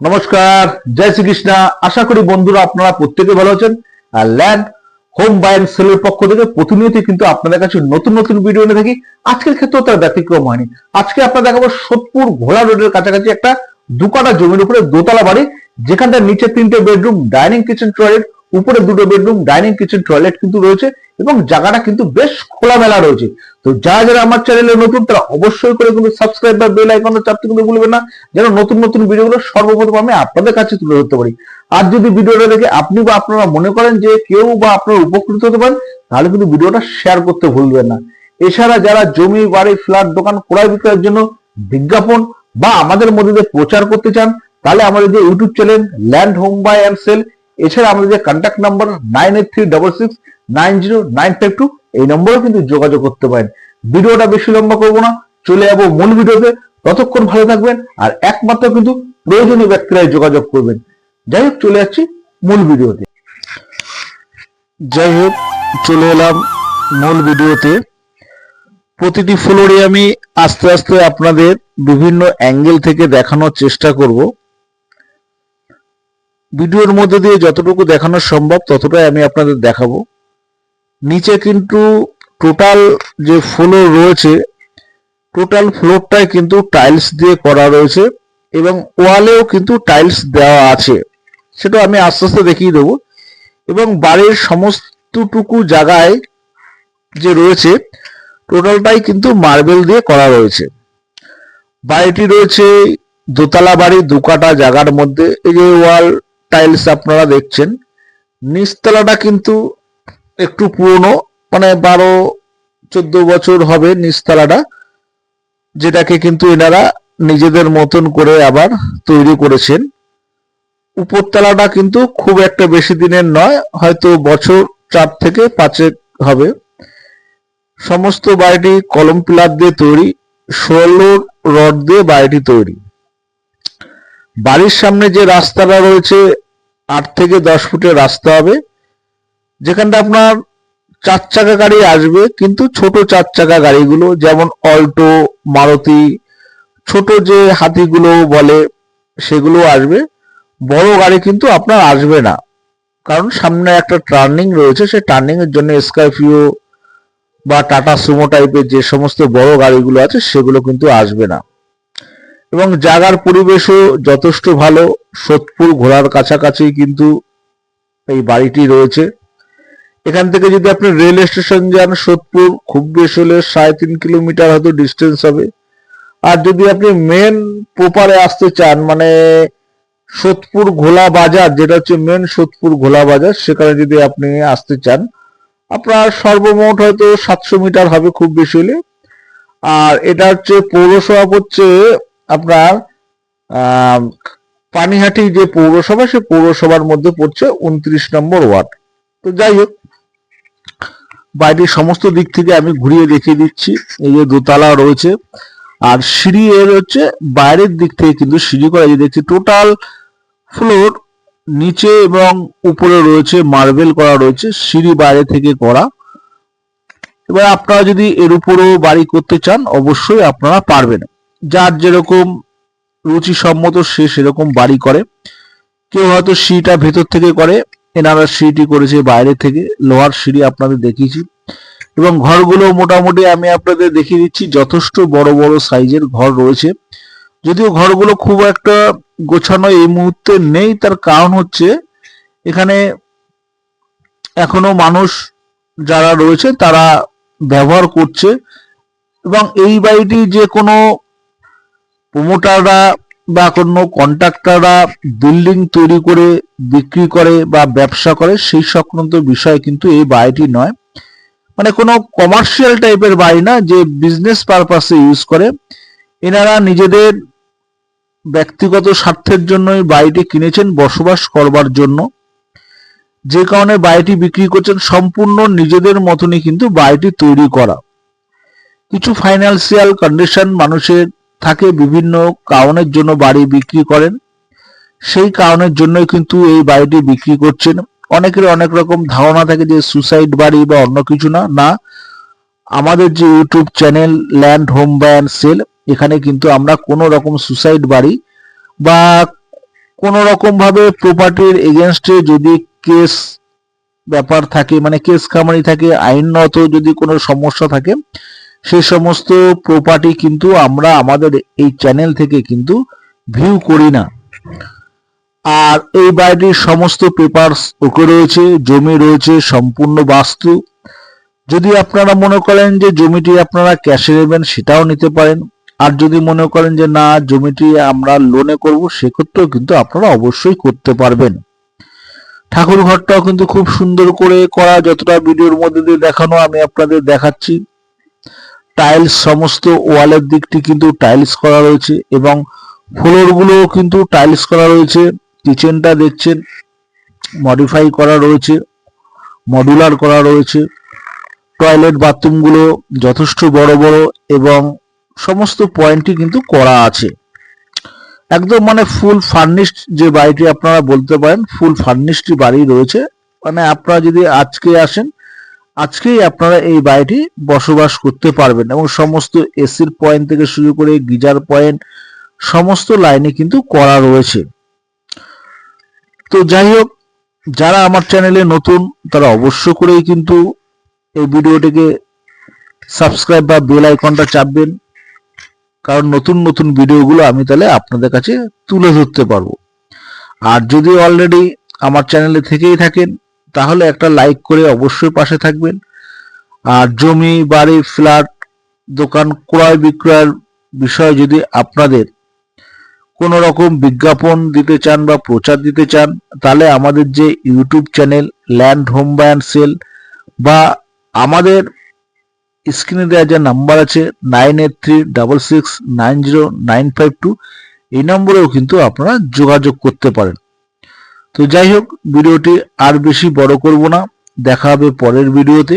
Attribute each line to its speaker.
Speaker 1: নমস্কার, জয় শ্রীকৃষ্ণা। আশা করি বন্ধুরা আপনারা প্রত্যেকে ভালো আছেন। আর ল্যান্ড, হোম বাই এন্ড সেলের পক্ষ থেকে প্রতিনিয়ত কিন্তু আপনাদের কাছে নতুন নতুন ভিডিও এনে থাকি। আজকের ক্ষেত্রেও তার ব্যতিক্রম হয়নি। আজকে আপনারা দেখাবো সোদপুর ঘোলা রোডের কাছাকাছি একটা দুকাটা জমির উপরে দোতলা বাড়ি যেখানটা নিচে তিনটে বেডরুম, ডাইনিং, কিচেন, টয়লেট উপরে দুটো বেডরুম ডাইনিং কিচেন টয়লেট কিন্তু রয়েছে এবং জায়গাটা কিন্তু বেশ খোলামেলা রয়েছে। তো যারা যারা আমার চ্যানেলে নতুন, তারা অবশ্যই করে কিন্তু সাবস্ক্রাইব বা বেল আইকনটা চাপতে কিন্তু ভুলবেন না। যেন নতুন নতুন ভিডিওগুলো সর্বপ্রথম আমি আপনাদের কাছে তুলে ধরতে পারি। আর যদি ভিডিওটা দেখে আপনি বা আপনারা মনে করেন যে কেউ বা আপনারা উপকৃত হতে পারেন, তাহলে কিন্তু ভিডিওটা শেয়ার করতে ভুলবেন না। এছাড়া যারা জমি, বাড়ি ফ্ল্যাট দোকান, ক্রয় বিক্রয়ের জন্য বিজ্ঞাপন বা আমাদের মধ্যে প্রচার করতে চান, তাহলে আমাদের যে YouTube channel land home buy and sell এছাড়া আমাদের যে contact number nine eight three double six nine zero nine five two এই নম্বরে কিন্তু যোগাযোগ করতে পারেন। ভিডিওটা বেশি লম্বা করব না, চলে যাব মূল ভিডিওতে। ততক্ষণ ভালো থাকবেন আর একমাত্র কিন্তু প্রয়োজনীয় ব্যক্তিরাই যোগাযোগ করবেন। যাই হোক, চলে যাচ্ছি মূল ভিডিওতে। যাই হোক, চলে এলাম মূল ভিডিওতে। প্রতিটি ফ্লোরে আমি আস্তে আস্তে আপনাদের বিভিন্ন অ্যাঙ্গেল থেকে দেখানোর চেষ্টা করব। ভিডিওর মধ্যে দিয়ে যতটুকু দেখানো সম্ভব, ততটাই আমি আপনাদের দেখাবো। নিচে কিন্তু টোটাল যে ফ্লোর রয়েছে টোটাল ফ্লোরটাই কিন্তু টাইলস দিয়ে করা রয়েছে এবং ওয়ালেও কিন্তু টাইলস দেওয়া আছে। সেটা আমি আস্তে আস্তে দেখিয়ে দেবো। এবং বাড়ির সমস্তটুকু জায়গায় যে রয়েছে টোটালটাই কিন্তু মার্বেল দিয়ে করা রয়েছে। বাড়িটি রয়েছে দোতলা বাড়ি দুকাটা জায়গার মধ্যে। এই যে ওয়াল টাইলস আপনারা দেখছেন। নিচতলাটা কিন্তু একটু পুরনো মানে বারো, চোদ্দ বছর হবে নিচতলাটা, যেটাকে কিন্তু এনারা নিজেদের মতন করে আবার তৈরি করেছেন। উপরতলাটা কিন্তু খুব একটা বেশি দিনের নয়, হয়তো বছর চার থেকে পাঁচেক হবে। সমস্ত বাড়িটি কলম পিলার দিয়ে তৈরি, ষোলো রড দিয়ে বাড়িটি তৈরি। বাড়ির সামনে যে রাস্তাটা রয়েছে আট থেকে দশ ফুটের রাস্তা হবে, যেখানটা আপনার চার চাকা গাড়ি আসবে, কিন্তু ছোট চার চাকা গাড়িগুলো যেমন অল্টো, মারুতি, ছোট যে হাতিগুলো বলে সেগুলো আসবে, বড় গাড়ি কিন্তু আপনার আসবে না। কারণ সামনে একটা টার্নিং রয়েছে, সেই টার্নিং এর জন্য স্করপিও বা টাটা সুমো টাইপের যে সমস্ত বড় গাড়িগুলো আছে, সেগুলো কিন্তু আসবে না। এবং জায়গার পরিবেশও যথেষ্ট ভালো। সোদপুর ঘোড়ার কাছাকাছি কিন্তু এই বাড়িটি রয়েছে। এখান থেকে যদি আপনি রেল স্টেশন যান, সোদপুর খুব বেশি হলে সাড়ে তিন কিলোমিটার হয়তো ডিস্টেন্স হবে। আর যদি আপনি মেন প্রপারে আসতে চান মানে সোদপুর ঘোলা বাজার, যেটা হচ্ছে মেন সোদপুর ঘোলা বাজার, সেখানে যদি আপনি আসতে চান, আপনার সর্বমোট হয়তো সাতশো মিটার হবে খুব বেশি হলে। আর এটা হচ্ছে পৌরসভা হচ্ছে আপনার পানিহাটি যে পৌরসভা সে পৌরসভার মধ্যে পড়ছে উনত্রিশ নম্বর ওয়ার্ড। তো যাই হোক বাড়িটির সমস্ত দিক থেকে আমি ঘুরিয়ে দেখিয়ে দিচ্ছি। এই যে দোতলা রয়েছে, আর সিঁড়ি এর হচ্ছে বাইরের দিক থেকে কিন্তু সিঁড়ি করা যে দেখছি টোটাল ফ্লোর নিচে এবং উপরে রয়েছে, মার্বেল করা রয়েছে, সিঁড়ি বাইরে থেকে করা। এবার আপনারা যদি এর উপরেও বাড়ি করতে চান, অবশ্যই আপনারা পারবেন। যার যেরকম রুচি সম্মত সে সেরকম বাড়ি করে। কেউ হয়তো সিঁড়িটা ভেতর থেকে করে, এনারা সিঁড়িটি করেছে বাইরে থেকে, লোহার সিঁড়ি আপনাদের দেখিয়েছি। এবং ঘরগুলো মোটামুটি আমি আপনাদের দেখিয়ে দিচ্ছি, যথেষ্ট বড় বড় সাইজের ঘর রয়েছে। যদিও ঘরগুলো খুব একটা গোছানো এই মুহূর্তে নেই, তার কারণ হচ্ছে এখানে এখনও মানুষ যারা রয়েছে তারা ব্যবহার করছে। এবং এই বাড়িটি যে কোনো প্রমোটাররা বা কোনো কন্ট্রাক্টররা বিল্ডিং তৈরি করে, বিক্রি করে বা ব্যবসা করে, সেই সংক্রান্ত বিষয় কিন্তু এই বাড়িটি নয়। মানে কোনো কমার্শিয়াল টাইপের বাড়ি না, যে বিজনেস পারপাসে ইউজ করে। এনারা নিজেদের ব্যক্তিগত স্বার্থের জন্যই বাড়িটি কিনেছেন, বসবাস করবার জন্য। যে কারণে বাড়িটি বিক্রি করছেন, সম্পূর্ণ নিজেদের মতনই কিন্তু বাড়িটি তৈরি করা। কিছু ফাইন্যান্সিয়াল কন্ডিশন মানুষের থাকে বিভিন্ন কারণের জন্য বাড়ি বিক্রি করেন। সেই কারণের জন্যই কিন্তু এই বাড়িটি বিক্রি করছেন। অনেকের অনেক রকম ধারণা থাকে যে সুসাইড বাড়ি বা অন্য কিছু না। না, আমাদের যে YouTube channel land home buy and sell, এখানে কিন্তু আমরা কোনো রকম সুসাইড বাড়ি বা কোনো রকম ভাবে প্রপার্টির এগেনস্টে যদি কেস ব্যাপার থাকে মানে কেস কামারি থাকে আইনত যদি কোনো সমস্যা থাকে সেই সমস্ত প্রপার্টি কিন্তু আমরা আমাদের এই চ্যানেল থেকে কিন্তু ভিউ করি না। আর এই বাড়িটির সমস্ত পেপারস ওকে রয়েছে, জমি রয়েছে, সম্পূর্ণ বাস্তু। যদি আপনারা মনে করেন যে জমিটি আপনারা ক্যাশে নেবেন, সেটাও নিতে পারেন। আর যদি মনে করেন যে না, জমিটি আমরা লোনে করব, সেক্ষেত্রেও কিন্তু আপনারা অবশ্যই করতে পারবেন। ঠাকুর ঘরটাও কিন্তু খুব সুন্দর করে করা, যতটা ভিডিওর মধ্যে দিয়ে দেখানো, আমি আপনাদের দেখাচ্ছি। টাইলস সমস্ত ওয়ালের দিকটি কিন্তু টাইলস করা রয়েছে এবং ফ্লোর গুলোও কিন্তু টাইলস করা রয়েছে। কিচেনটা দেখছেন মডিফাই করা রয়েছে মডুলার করা রয়েছে। টয়লেট বাথরুমগুলো যথেষ্ট বড় বড় এবং সমস্ত পয়েন্টই কিন্তু করা আছে। একদম মানে ফুল ফার্নিশড যে বাড়িটি আপনারা বলতে পারেন ফুল ফার্নিশড বাড়ি রয়েছে। মানে আপনারা যদি আজকে আসেন আজকেই আপনারা এই বাড়িটি বসবাস করতে পারবেন এবং সমস্ত এসির পয়েন্ট থেকে শুরু করে গিজার পয়েন্ট, সমস্ত লাইনে কিন্তু করা রয়েছে। তো যাই হোক, যারা আমার চ্যানেলে নতুন, তারা অবশ্য করেই কিন্তু এই ভিডিওটিকে সাবস্ক্রাইব বা বেল আইকনটা চাপবেন, কারণ নতুন নতুন ভিডিওগুলো আমি তাহলে আপনাদের কাছে তুলে ধরতে পারব। আর যদি অলরেডি আমার চ্যানেলে থেকেই থাকেন তাহলে একটা লাইক করে অবশ্যই পাশে থাকবেন। আর জমি, বাড়ি ফ্ল্যাট দোকান, ক্রয় বিক্রয়ের বিষয়ে যদি আপনাদের কোনো রকম বিজ্ঞাপন দিতে চান বা প্রচার দিতে চান, তাহলে আমাদের যে YouTube channel land home buy sell বা আমাদের স্ক্রিনে দেওয়া যে নাম্বার আছে nine eight three double six nine zero nine five two, এই নম্বরেও কিন্তু আপনারা যোগাযোগ করতে পারেন। তো যাই হোক ভিডিওটি আর বেশি বড় করব না। দেখা হবে পরের ভিডিওতে।